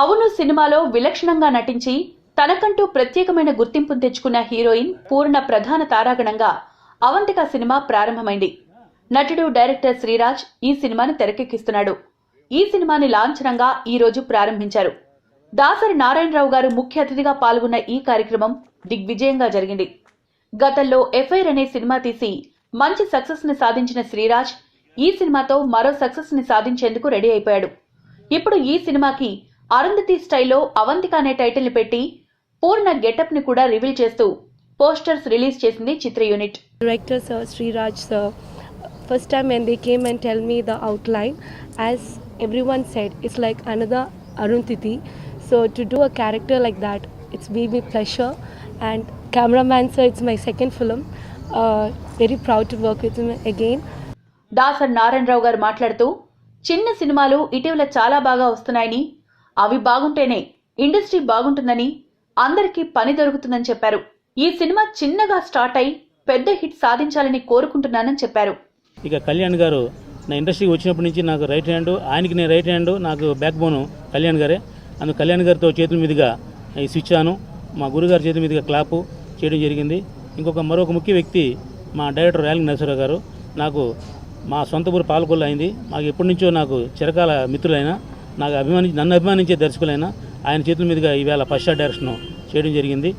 అవును సినిమాలో విలక్షణంగా నటించి తనకంటూ ప్రత్యేకమైన గుర్తింపును తెచ్చుకున్న హీరోయిన్ పూర్ణ ప్రధాన తారాగణంగా అవంతిక సినిమా ప్రారంభమైంది. నటుడు డైరెక్టర్ శ్రీరాజ్ ఈ సినిమాని తెరకెక్కిస్తున్నాడు. ఈ సినిమాని లాంఛనంగా ఈ రోజు ప్రారంభించారు. దాసరి నారాయణరావు గారు ముఖ్య అతిథిగా పాల్గొన్న ఈ కార్యక్రమం దిగ్విజయంగా జరిగింది. గతంలో ఎఫ్ఐఆర్ అనే సినిమా తీసి మంచి సక్సెస్ని సాధించిన శ్రీరాజ్ ఈ సినిమాతో మరో సక్సెస్ని సాధించేందుకు రెడీ అయిపోయాడు. ఇప్పుడు ఈ సినిమాకి అరుంధతి స్టైల్లో అవంతిక అనే టైటిల్ని పెట్టి పూర్ణ గెటప్ని కూడా రివీల్ చేస్తూ పోస్టర్స్ రిలీజ్ చేసింది చిత్ర unit. Director sir Sriraj sir first time and the came and tell me the outline as every one said it's like another Arundhati so to do a character like that it's be me pleasure and cameraman sir it's my second film very proud to work with again Dasari Narayana Rao garu మాట్లాడుతూ చిన్న సినిమాలు ఇటీవల చాలా బాగా వస్తున్నాయని అవి బాగుంటేనే industry బాగుంటుందని అందరికీ పని దొరుకుతుందని చెప్పారు. ఈ సినిమా చిన్నగా స్టార్ట్ అయి పెద్ద హిట్ సాధించాలని కోరుకుంటున్నానని చెప్పారు. ఇక కళ్యాణ్ గారు నా ఇండస్ట్రీకి వచ్చినప్పటి నుంచి నాకు రైట్ హ్యాండ్ ఆయనకి నేను రైట్ హ్యాండ్ నాకు బ్యాక్ బోను కళ్యాణ్ గారే. అందుకు కళ్యాణ్ గారితో చేతుల మీదుగా స్విచ్ ఆను మా గురుగారి చేతుల మీదుగా క్లాపు చేయడం జరిగింది. ఇంకొక మరొక ముఖ్య వ్యక్తి మా డైరెక్టర్ రాయల్ నరసరావు గారు. నాకు మా సొంత ఊరు పాలకొల్లు అయింది. మాకు ఎప్పటి నుంచో నాకు చిరకాల మిత్రులైన నాకు అభిమానించి నన్ను అభిమానించే దర్శకులైన ఆయన చేతుల మీదుగా ఈవేళ ఫస్ట్ షాట్ డైరెక్షన్ చేయడం జరిగింది.